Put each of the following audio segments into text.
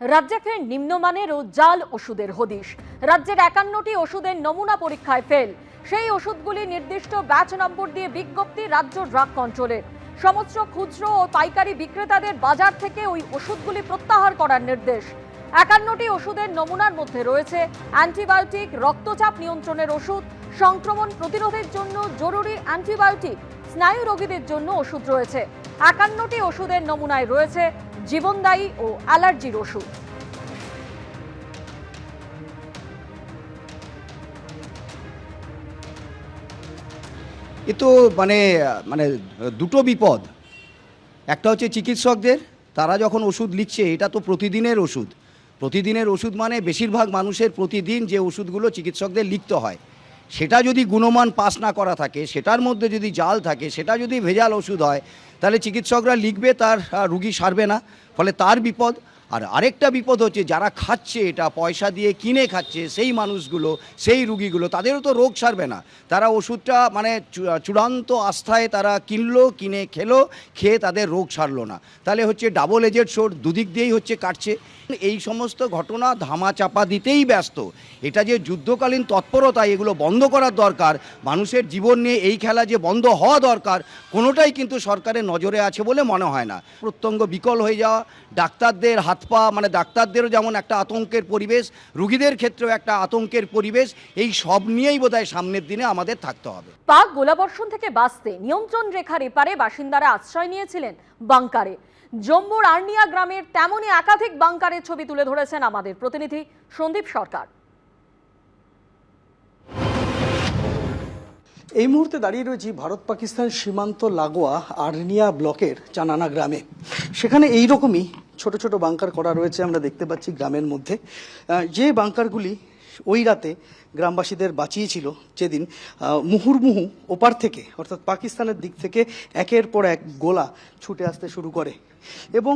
রাজ্যে ফের নিম্নমানের ও জাল ওষুধের হদিশ। রাজ্যের একান্নটি ওষুধের নমুনা পরীক্ষায় ফেল। সেই ওষুধগুলি নির্দিষ্ট ব্যাচ নম্বর দিয়ে বিজ্ঞপ্তি রাজ্য ড্রাগ কন্ট্রোলের। সমস্ত খুচরো ও পাইকারি বিক্রেতাদের বাজার থেকে ওই ওষুধগুলি প্রত্যাহার করার নির্দেশ। একান্নটি ওষুধের নমুনার মধ্যে রয়েছে অ্যান্টিবায়োটিক, রক্তচাপ নিয়ন্ত্রণের ওষুধ, সংক্রমণ প্রতিরোধের জন্য জরুরি অ্যান্টিবায়োটিক, স্নায়ু রোগীদের জন্য ওষুধ রয়েছে। একান্নটি ওষুধের নমুনায় রয়েছে জীবনদায়ী ও অ্যালার্জির ওষুধ। এ তো মানে মানে দুটো বিপদ। একটা হচ্ছে চিকিৎসকদের, তারা যখন ওষুধ লিখছে, এটা তো প্রতিদিনের ওষুধ। প্রতিদিনের ওষুধ মানে বেশিরভাগ মানুষের প্রতিদিন যে ওষুধগুলো চিকিৎসকদের লিখতে হয়। সেটা যদি গুণমান পাস না করা থাকে, সেটার মধ্যে যদি জাল থাকে, সেটা যদি ভেজাল ওষুধ হয়, তাহলে চিকিৎসকরা লিখবে তার রুগী সারবে না, ফলে তার বিপদ। আর আরেকটা বিপদ হচ্ছে, যারা খাচ্ছে এটা, পয়সা দিয়ে কিনে খাচ্ছে, সেই মানুষগুলো, সেই রুগীগুলো, তাদেরও তো রোগ সারবে না। তারা ওষুধটা মানে চূড়ান্ত আস্থায় তারা কিনলো, কিনে খেলো, খেয়ে তাদের রোগ সারলো না। তাহলে হচ্ছে ডাবল এজেড শোর, দুদিক দিয়েই হচ্ছে কাটছে। এই সমস্ত ঘটনা ধামা চাপা দিতেই ব্যস্ত। এটা যে যুদ্ধকালীন তৎপরতা, এগুলো বন্ধ করার দরকার, মানুষের জীবন নিয়ে এই খেলা যে বন্ধ হওয়া দরকার, কোনোটাই কিন্তু সরকারের নজরে আছে বলে মনে হয় না। প্রত্যঙ্গ বিকল হয়ে যাওয়া, ডাক্তারদের হাত পা মানে ডাক্তারদেরও যেমন একটা আতঙ্কের পরিবেশ রুগীদের ক্ষেত্রেও একটা আতঙ্কের পরিবেশ এই সব নিয়েই বোধহয় সামনের দিনে আমাদের থাকতে হবে। পাক গোলাবর্ষণ থেকে বাঁচতে নিয়ন্ত্রণ রেখার এপারে বাসিন্দারা আশ্রয় নিয়েছিলেন বাংকারে। জম্মুর আর্নিয়া গ্রামের তেমনই একাধিক বাংকারের ছবি তুলে ধরেছেন আমাদের প্রতিনিধি সন্দীপ সরকার। এই মুহূর্তে দাঁড়িয়ে রয়েছি ভারত পাকিস্তান সীমান্ত লাগোয়া আর্নিয়া ব্লকের চানানা গ্রামে। সেখানে এই রকমই ছোট ছোট বাংকার করা রয়েছে আমরা দেখতে পাচ্ছি গ্রামের মধ্যে। যে বাংকারগুলি ওই রাতে গ্রামবাসীদের বাঁচিয়েছিল যেদিন মুহুর্মুহু ওপার থেকে, অর্থাৎ পাকিস্তানের দিক থেকে একের পর এক গোলা ছুটে আসতে শুরু করে। এবং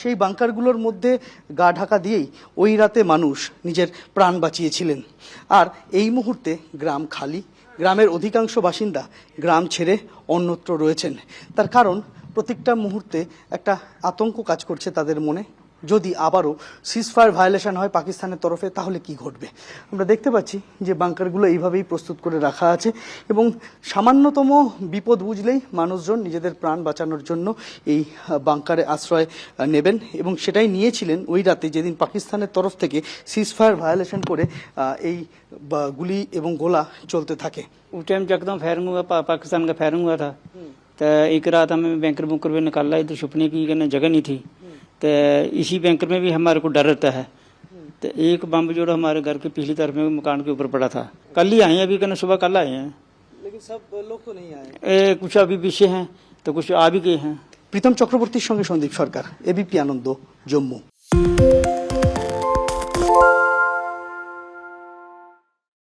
সেই বাংকারগুলোর মধ্যে গা ঢাকা দিয়েই ওই রাতে মানুষ নিজের প্রাণ বাঁচিয়েছিলেন। আর এই মুহূর্তে গ্রাম খালি। গ্রামের অধিকাংশ বাসিন্দা গ্রাম ছেড়ে অন্যত্র রয়েছেন। তার কারণ প্রত্যেকটা মুহূর্তে একটা আতঙ্ক কাজ করছে তাদের মনে। যদি আবারও সিজফায়ার ভায়োলেশন হয় পাকিস্তানের তরফে তাহলে কি ঘটবে? আমরা দেখতে পাচ্ছি যে বাংকারগুলো এইভাবেই প্রস্তুত করে রাখা আছে এবং সামান্যতম বিপদ বুঝলেই মানুষজন নিজেদের প্রাণ বাঁচানোর জন্য এই বাংকারে আশ্রয় নেবেন এবং সেটাই নিয়েছিলেন ওই রাতে যেদিন পাকিস্তানের তরফ থেকে সিজফায়ার ভায়োলেশন করে এই গুলি এবং গোলা চলতে থাকে। উস টাইম যকদম ফায়ারিং হুয়া পাকিস্তান কা ফায়ারিং থা। तो एक रात हमें बैंकर बुंकर में निकाला इधर छुपने की कहने जगह नहीं थी तो इसी बैंकर में भी हमारे को डर रहता है तो एक बम जो है हमारे घर के पिछली तरफ में मकान के ऊपर पड़ा था कल ही आए हैं अभी कहने सुबह कल आए हैं लेकिन सब लोग तो नहीं आए ए, कुछ अभी पीछे हैं तो कुछ आ भी गए हैं প্রীতম চক্রবর্তীর সঙ্গে সন্দীপ সরকার এবিপি আনন্দ জম্মু